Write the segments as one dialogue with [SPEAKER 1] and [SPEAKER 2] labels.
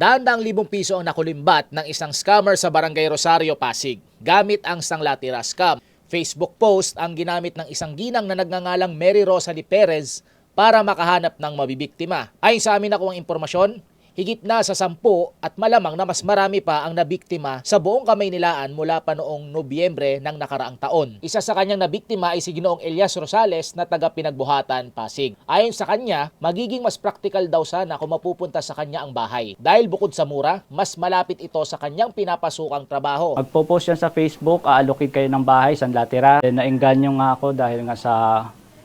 [SPEAKER 1] Daan-daang libong piso ang nakulimbat ng isang scammer sa Barangay Rosario, Pasig gamit ang Sanglatira Scam. Facebook post ang ginamit ng isang ginang na nagngangalang Mary Rosalie Perez para makahanap ng mabibiktima. Ayon sa amin nakuha impormasyon, higit na sa sampu at malamang na mas marami pa ang nabiktima sa buong Kamaynilaan mula pa noong Nobyembre ng nakaraang taon. Isa sa kanyang nabiktima ay si Ginoong Elias Rosales na taga Pinagbuhatan, Pasig. Ayon sa kanya, magiging mas praktikal daw sana kung mapupunta sa kanya ang bahay. Dahil bukod sa mura, mas malapit ito sa kanyang pinapasukang trabaho.
[SPEAKER 2] Magpo-post yan sa Facebook, aalokid kayo ng bahay, saan latira. Nainganyo nga ako dahil nga sa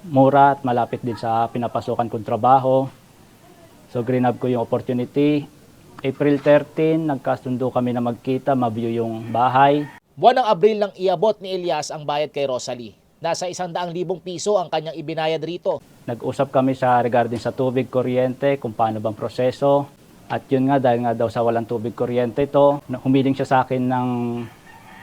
[SPEAKER 2] mura at malapit din sa pinapasukan kong trabaho. So greenup ko yung opportunity. April 13, nagkasundo kami na magkita, ma-view yung bahay.
[SPEAKER 1] Buwan ng Abril nang iabot ni Elias ang bayad kay Rosalie. Nasa isang daang libong piso ang kanyang ibinayad rito.
[SPEAKER 2] Nag-usap kami sa regarding sa tubig, kuryente, kung paano bang proseso. At yun nga, dahil nga daw sa walang tubig, kuryente ito, humiling siya sa akin ng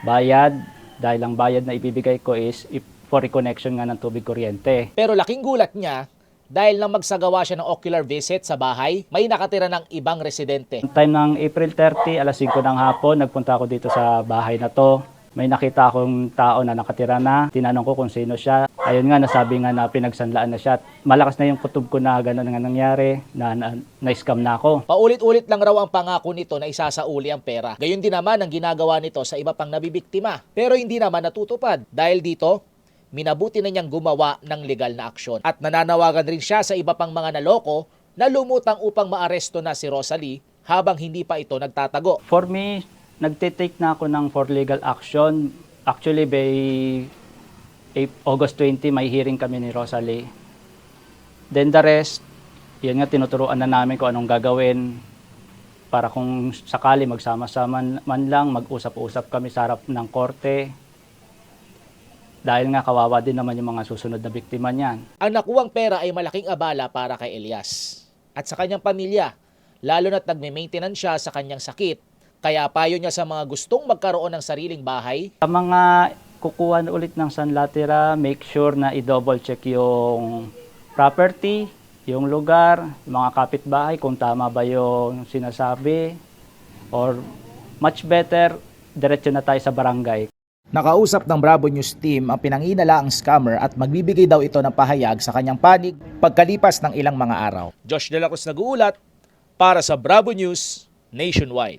[SPEAKER 2] bayad. Dahil ang bayad na ibibigay ko is for reconnection nga ng tubig, kuryente.
[SPEAKER 1] Pero laking gulat niya dahil nang magsagawa siya ng ocular visit sa bahay, may nakatira ng ibang residente.
[SPEAKER 2] Time ng April 30, alas 5 ng hapon, nagpunta ako dito sa bahay na to. May nakita akong tao na nakatira na. Tinanong ko kung sino siya. Ayun nga, nasabi nga na pinagsanlaan na siya. Malakas na yung kutob ko na gano'n nga nangyari, na, na, na-scam na ako.
[SPEAKER 1] Paulit-ulit lang raw ang pangako nito na isasauli ang pera. Gayon din naman ang ginagawa nito sa iba pang nabibiktima. Pero hindi naman natutupad. Dahil dito, minabuti na niyang gumawa ng legal na aksyon. At nananawagan rin siya sa iba pang mga naloko na lumutang upang maaresto na si Rosalie habang hindi pa ito nagtatago.
[SPEAKER 2] For me, nagtitake na ako ng for legal action. Actually, by August 20, may hearing kami ni Rosalie. Then the rest, yun nga, tinuturuan na namin kung anong gagawin para kung sakali magsama-sama man lang, mag-usap-usap kami sa harap ng korte. Dahil nga kawawa din naman yung mga susunod na biktima niyan.
[SPEAKER 1] Ang nakuwang pera ay malaking abala para kay Elias at sa kanyang pamilya, lalo na't nagme-maintenance siya sa kanyang sakit. Kaya payo niya sa mga gustong magkaroon ng sariling bahay,
[SPEAKER 2] Sa mga kukuha ulit ng Sanlatira, make sure na i-double check yung property, yung lugar, yung mga kapitbahay, kung tama ba yung sinasabi. Or much better, diretso na tayo sa barangay.
[SPEAKER 1] Nakausap ng Bravo News team ang pinanginala ang scammer at magbibigay daw ito ng pahayag sa kanyang panig pagkalipas ng ilang mga araw. Josh De La Cruz nag-uulat para sa Bravo News Nationwide.